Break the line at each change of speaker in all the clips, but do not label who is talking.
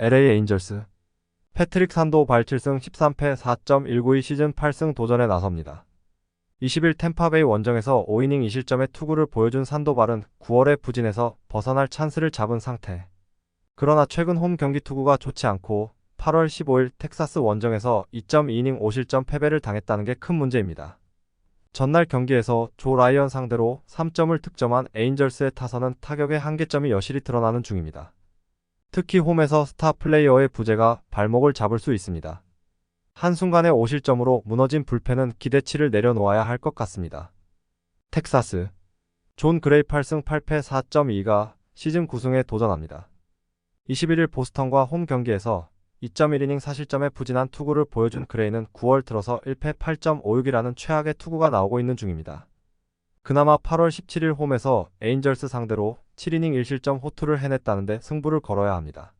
LA 에인절스 패트릭 산도 발 7승 13패 4.192 시즌 8승 도전에 나섭니다. 20일 템파베이 원정에서 5이닝 2실점의 투구를 보여준 산도발은 9월에 부진에서 벗어날 찬스를 잡은 상태. 그러나 최근 홈 경기 투구가 좋지 않고 8월 15일 텍사스 원정에서 2.2이닝 5실점 패배를 당했다는 게 큰 문제입니다. 전날 경기에서 조 라이언 상대로 3점을 득점한 에인절스의 타선은 타격의 한계점이 여실히 드러나는 중입니다. 특히 홈에서 스타 플레이어의 부재가 발목을 잡을 수 있습니다. 한순간의 5실점으로 무너진 불펜은 기대치를 내려놓아야 할 것 같습니다. 텍사스 존 그레이 8승 8패 4.2가 시즌 9승에 도전합니다. 21일 보스턴과 홈 경기에서 2.1이닝 사실점에 부진한 투구를 보여준 그레이는 9월 들어서 1패 8.56이라는 최악의 투구가 나오고 있는 중입니다. 그나마 8월 17일 홈에서 에인절스 상대로 7이닝 1실점 호투를 해냈다는데 승부를 걸어야 합니다.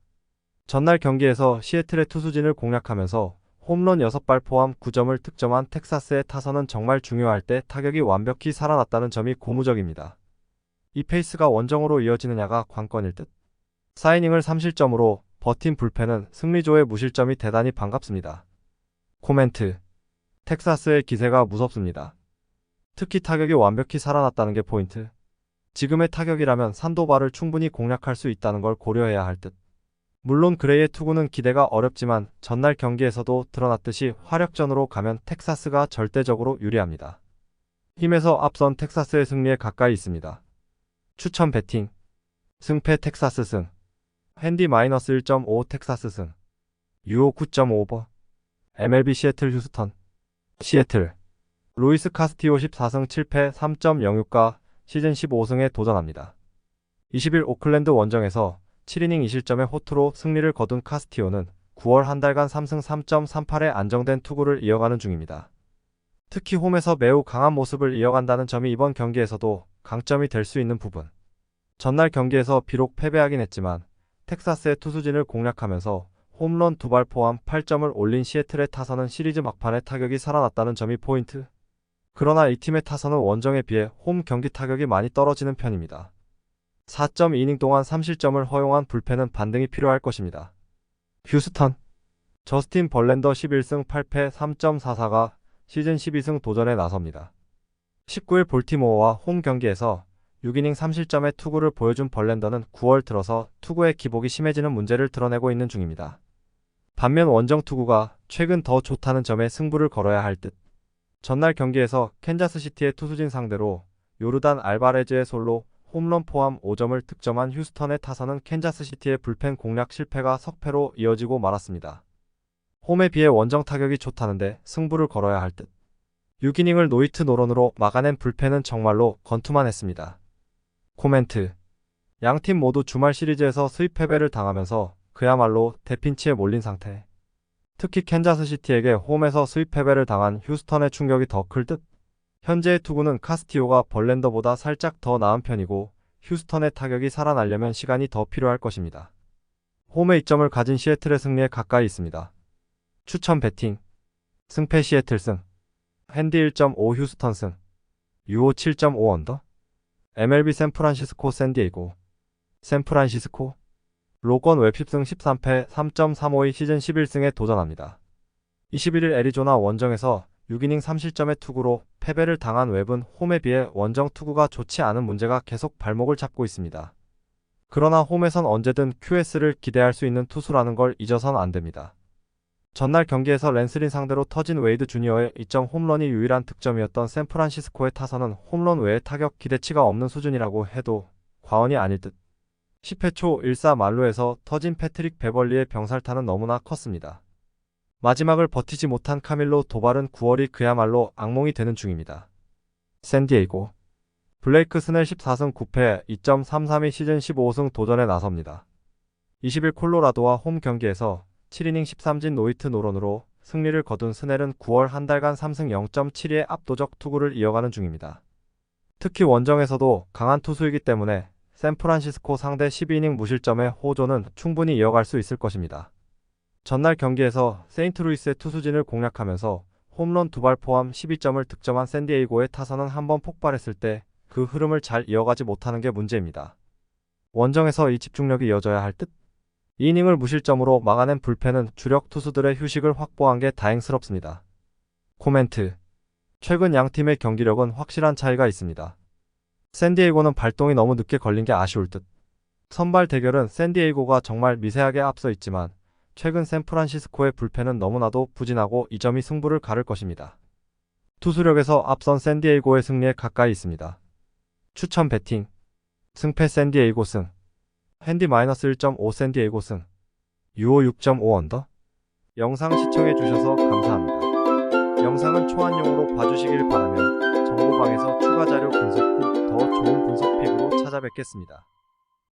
전날 경기에서 시애틀의 투수진을 공략하면서 홈런 6발 포함 9점을 득점한 텍사스의 타선은 정말 중요할 때 타격이 완벽히 살아났다는 점이 고무적입니다. 이 페이스가 원정으로 이어지느냐가 관건일 듯. 4이닝을 3실점으로 버틴 불펜은 승리조의 무실점이 대단히 반갑습니다. 코멘트. 텍사스의 기세가 무섭습니다. 특히 타격이 완벽히 살아났다는 게 포인트. 지금의 타격이라면 산도발을 충분히 공략할 수 있다는 걸 고려해야 할 듯. 물론 그레이의 투구는 기대가 어렵지만 전날 경기에서도 드러났듯이 화력전으로 가면 텍사스가 절대적으로 유리합니다. 힘에서 앞선 텍사스의 승리에 가까이 있습니다. 추천 배팅. 승패 텍사스 승. 핸디 마이너스 1.5 텍사스 승. 유오 9.5버. MLB 시애틀 휴스턴. 시애틀. 루이스 카스티오 14승 7패 3.06가 시즌 15승에 도전합니다. 20일 오클랜드 원정에서 7이닝 2실점의 호투로 승리를 거둔 카스티오는 9월 한 달간 3승 3.38의 안정된 투구를 이어가는 중입니다. 특히 홈에서 매우 강한 모습을 이어간다는 점이 이번 경기에서도 강점이 될 수 있는 부분. 전날 경기에서 비록 패배하긴 했지만 텍사스의 투수진을 공략하면서 홈런 두 발 포함 8점을 올린 시애틀의 타선은 시리즈 막판에 타격이 살아났다는 점이 포인트. 그러나 이 팀의 타선은 원정에 비해 홈 경기 타격이 많이 떨어지는 편입니다. 4.2이닝 동안 3실점을 허용한 불펜은 반등이 필요할 것입니다. 휴스턴 저스틴 벌렌더 11승 8패 3.44가 시즌 12승 도전에 나섭니다. 19일 볼티모어와 홈 경기에서 6이닝 3실점의 투구를 보여준 벌렌더는 9월 들어서 투구의 기복이 심해지는 문제를 드러내고 있는 중입니다. 반면 원정 투구가 최근 더 좋다는 점에 승부를 걸어야 할 듯. 전날 경기에서 캔자스시티의 투수진 상대로 요르단 알바레즈의 솔로 홈런 포함 5점을 득점한 휴스턴의 타선은 캔자스시티의 불펜 공략 실패가 석패로 이어지고 말았습니다. 홈에 비해 원정 타격이 좋다는데 승부를 걸어야 할 듯. 6이닝을 노이트 노런으로 막아낸 불펜은 정말로 건투만 했습니다. 코멘트. 양팀 모두 주말 시리즈에서 수입 패배를 당하면서 그야말로 대핀치에 몰린 상태. 특히 캔자스시티에게 홈에서 수입 패배를 당한 휴스턴의 충격이 더 클 듯. 현재의 투구는 카스티오가 벌렌더보다 살짝 더 나은 편이고 휴스턴의 타격이 살아나려면 시간이 더 필요할 것입니다. 홈에 이점을 가진 시애틀의 승리에 가까이 있습니다. 추천 배팅. 승패 시애틀 승. 핸디 1.5 휴스턴 승. 유오 7.5 언더. MLB 샌프란시스코 샌디에이고. 샌프란시스코. 로건 웹 10승 13패 3.352 시즌 11승에 도전합니다. 21일 애리조나 원정에서 6이닝 3실점의 투구로 패배를 당한 웹은 홈에 비해 원정 투구가 좋지 않은 문제가 계속 발목을 잡고 있습니다. 그러나 홈에선 언제든 QS를 기대할 수 있는 투수라는 걸 잊어선 안 됩니다. 전날 경기에서 랜스린 상대로 터진 웨이드 주니어의 2점 홈런이 유일한 득점이었던 샌프란시스코의 타선은 홈런 외에 타격 기대치가 없는 수준이라고 해도 과언이 아닐 듯. 10회 초 1사 말로에서 터진 패트릭 베벌리의 병살타는 너무나 컸습니다. 마지막을 버티지 못한 카밀로 도발은 9월이 그야말로 악몽이 되는 중입니다. 샌디에이고 블레이크 스넬 14승 9패 2.332 시즌 15승 도전에 나섭니다. 20일 콜로라도와 홈 경기에서 7이닝 13진 노이트 노런으로 승리를 거둔 스넬은 9월 한 달간 3승 0.72의 압도적 투구를 이어가는 중입니다. 특히 원정에서도 강한 투수이기 때문에 샌프란시스코 상대 12이닝 무실점의 호조는 충분히 이어갈 수 있을 것입니다. 전날 경기에서 세인트루이스의 투수진을 공략하면서 홈런 두 발 포함 12점을 득점한 샌디에이고의 타선은 한 번 폭발했을 때 그 흐름을 잘 이어가지 못하는 게 문제입니다. 원정에서 이 집중력이 이어져야 할 듯? 2이닝을 무실점으로 막아낸 불펜은 주력 투수들의 휴식을 확보한 게 다행스럽습니다. 코멘트 최근 양 팀의 경기력은 확실한 차이가 있습니다. 샌디에이고는 발동이 너무 늦게 걸린 게 아쉬울 듯. 선발 대결은 샌디에이고가 정말 미세하게 앞서 있지만 최근 샌프란시스코의 불펜은 너무나도 부진하고 이 점이 승부를 가를 것입니다. 투수력에서 앞선 샌디에이고의 승리에 가까이 있습니다. 추천 배팅 승패 샌디에이고 승 핸디 마이너스 1.5 샌디에이고 승 유오 6.5 언더 영상 시청해 주셔서 감사합니다. 영상은 초안용으로 봐주시길 바라며 정보방에서 추가 자료 분석 후 더 좋은 분석 픽으로 찾아뵙겠습니다.